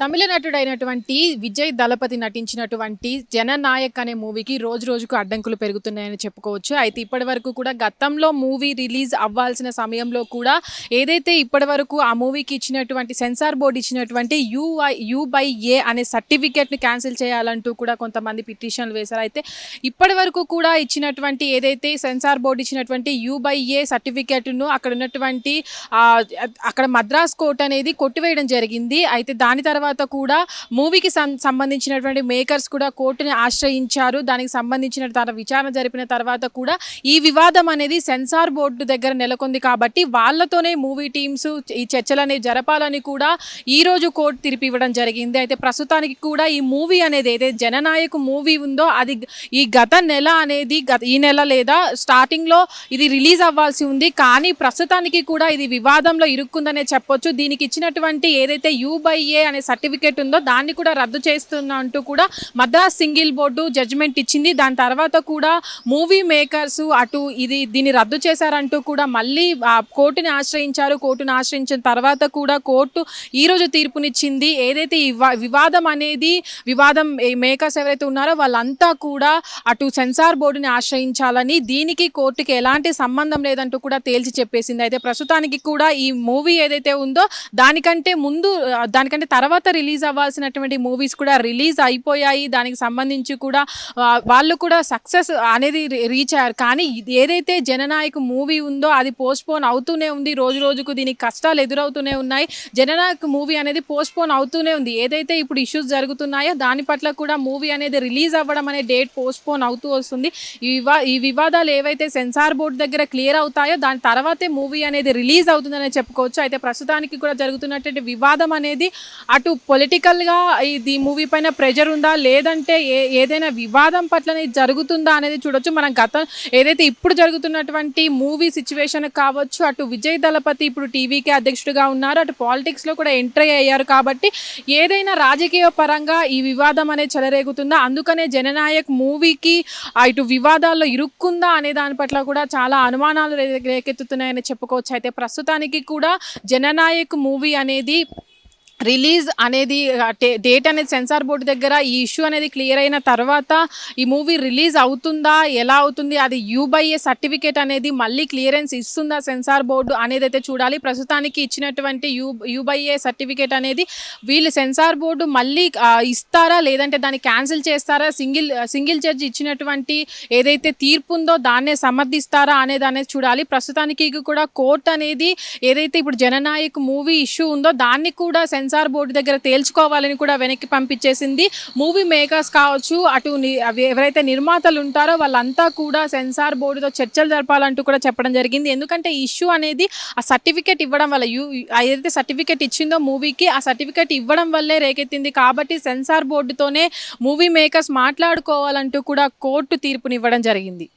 తమిళ నటుడైనటువంటి విజయ్ దళపతి నటించినటువంటి జననాయక్ అనే మూవీకి రోజు రోజుకు అడ్డంకులు పెరుగుతున్నాయని చెప్పుకోవచ్చు. అయితే ఇప్పటి వరకు కూడా గతంలో మూవీ రిలీజ్ అవ్వాల్సిన సమయంలో కూడా ఏదైతే ఇప్పటి వరకు ఆ మూవీకి ఇచ్చినటువంటి సెన్సార్ బోర్డు ఇచ్చినటువంటి యూఐ యూ బై ఏ అనే సర్టిఫికేట్ని క్యాన్సిల్ చేయాలంటూ కూడా కొంతమంది పిటిషన్లు వేశారు. అయితే ఇప్పటి వరకు కూడా ఇచ్చినటువంటి ఏదైతే సెన్సార్ బోర్డు ఇచ్చినటువంటి యూ బై ఏ సర్టిఫికేట్ను అక్కడ ఉన్నటువంటి అక్కడ మద్రాస్ కోర్ట్ అనేది కొట్టివేయడం జరిగింది. అయితే దాని తర్వాత కూడా మూవీకి సంబంధించినటువంటి మేకర్స్ కూడా కోర్టుని ఆశ్రయించారు. దానికి సంబంధించిన తన విచారణ జరిపిన తర్వాత కూడా ఈ వివాదం అనేది సెన్సార్ బోర్డు దగ్గర నెలకొంది కాబట్టి వాళ్ళతోనే మూవీ టీమ్స్ ఈ చర్చలు అనేవి జరపాలని కూడా ఈ రోజు కోర్టు తీర్పు ఇవ్వడం జరిగింది. అయితే ప్రస్తుతానికి కూడా ఈ మూవీ అనేది ఏదైతే జననాయకు మూవీ ఉందో అది ఈ గత నెల అనేది గత ఈ నెల లేదా స్టార్టింగ్లో ఇది రిలీజ్ అవ్వాల్సి ఉంది. కానీ ప్రస్తుతానికి కూడా ఇది వివాదంలో ఇరుక్కుందనే చెప్పొచ్చు. దీనికి ఇచ్చినటువంటి ఏదైతే యూ బై ఏ అనే సర్టిఫికేట్ ఉందో దాన్ని కూడా రద్దు చేస్తున్నా అంటూ కూడా మద్రాస్ సింగిల్ బోర్డు జడ్జిమెంట్ ఇచ్చింది. దాని తర్వాత కూడా మూవీ మేకర్స్ అటు ఇది దీన్ని రద్దు చేశారంటూ కూడా మళ్ళీ ఆ కోర్టుని ఆశ్రయించారు. కోర్టుని ఆశ్రయించిన తర్వాత కూడా కోర్టు ఈ రోజు తీర్పునిచ్చింది. ఏదైతే వివాదం అనేది వివాదం మేకర్స్ ఎవరైతే ఉన్నారో వాళ్ళంతా కూడా అటు సెన్సార్ బోర్డుని ఆశ్రయించాలని దీనికి కోర్టుకి ఎలాంటి సంబంధం లేదంటూ కూడా తేల్చి చెప్పేసింది. అయితే ప్రస్తుతానికి కూడా ఈ మూవీ ఏదైతే ఉందో దానికంటే ముందు దానికంటే తర్వాత రిలీజ్ అవ్వాల్సినటువంటి మూవీస్ కూడా రిలీజ్ అయిపోయాయి. దానికి సంబంధించి కూడా వాళ్ళు కూడా సక్సెస్ అనేది రీచ్ అయ్యారు. కానీ ఇది ఏదైతే జననాయక్ మూవీ ఉందో అది పోస్ట్పోన్ అవుతూనే ఉంది. రోజు రోజుకు దీనికి కష్టాలు ఎదురవుతూనే ఉన్నాయి. జననాయక్ మూవీ అనేది పోస్ట్పోన్ అవుతూనే ఉంది. ఏదైతే ఇప్పుడు ఇష్యూస్ జరుగుతున్నాయో దాని పట్ల కూడా మూవీ అనేది రిలీజ్ అవ్వడం అనే డేట్ పోస్ట్పోన్ అవుతూ వస్తుంది. ఈ వివా ఈ వివాదాలు ఏవైతే సెన్సార్ బోర్డు దగ్గర క్లియర్ అవుతాయో దాని తర్వాతే మూవీ అనేది రిలీజ్ అవుతుందని చెప్పుకోవచ్చు. అయితే ప్రస్తుతానికి కూడా జరుగుతున్నటువంటి వివాదం అనేది అటు పొలిటికల్గా ఇది మూవీ పైన ప్రెజర్ ఉందా? లేదంటే ఏ ఏదైనా వివాదం పట్లనే జరుగుతుందా అనేది చూడొచ్చు. మనం గతం ఏదైతే ఇప్పుడు జరుగుతున్నటువంటి మూవీ సిచ్యువేషన్ కావచ్చు అటు విజయ్ దళపతి ఇప్పుడు టీవీకి అధ్యక్షుడిగా ఉన్నారు. అటు పాలిటిక్స్లో కూడా ఎంట్రీ అయ్యారు కాబట్టి ఏదైనా రాజకీయ పరంగా ఈ వివాదం అనేది చెలరేగుతుందా? అందుకనే జననాయక్ మూవీకి ఇటు వివాదాల్లో ఇరుక్కుందా అనే దాని పట్ల కూడా చాలా అనుమానాలు రే- రేకెత్తుతున్నాయని చెప్పుకోవచ్చు. అయితే ప్రస్తుతానికి కూడా జననాయక్ మూవీ అనేది రిలీజ్ అనేది డేట్ అనేది సెన్సార్ బోర్డు దగ్గర ఈ ఇష్యూ అనేది క్లియర్ అయిన తర్వాత ఈ మూవీ రిలీజ్ అవుతుందా ఎలా అవుతుంది అది యూబైఏ సర్టిఫికేట్ అనేది మళ్ళీ క్లియరెన్స్ ఇస్తుందా సెన్సార్ బోర్డు అనేది అయితే చూడాలి. ప్రస్తుతానికి ఇచ్చినటువంటి యూ యూబైఏ సర్టిఫికేట్ అనేది వీళ్ళు సెన్సార్ బోర్డు మళ్ళీ ఇస్తారా లేదంటే దాన్ని క్యాన్సిల్ చేస్తారా సింగిల్ సింగిల్ జడ్జి ఇచ్చినటువంటి ఏదైతే తీర్పు ఉందో దాన్నే సమర్థిస్తారా అనేది అనేది చూడాలి. ప్రస్తుతానికి కూడా కోర్ట్ అనేది ఏదైతే ఇప్పుడు జననాయక్ మూవీ ఇష్యూ ఉందో దాన్ని కూడా సెన్సార్ సెన్సార్ బోర్డు దగ్గర తేల్చుకోవాలని కూడా వెనక్కి పంపించేసింది. మూవీ మేకర్స్ కావచ్చు అటు అవి ఎవరైతే నిర్మాతలు ఉంటారో వాళ్ళంతా కూడా సెన్సార్ బోర్డుతో చర్చలు జరపాలంటూ కూడా చెప్పడం జరిగింది. ఎందుకంటే ఇష్యూ అనేది ఆ సర్టిఫికేట్ ఇవ్వడం వల్ల యూ ఏదైతే సర్టిఫికేట్ ఇచ్చిందో మూవీకి ఆ సర్టిఫికేట్ ఇవ్వడం వల్లే రేకెత్తింది. కాబట్టి సెన్సార్ బోర్డుతోనే మూవీ మేకర్స్ మాట్లాడుకోవాలంటూ కూడా కోర్టు తీర్పునివ్వడం జరిగింది.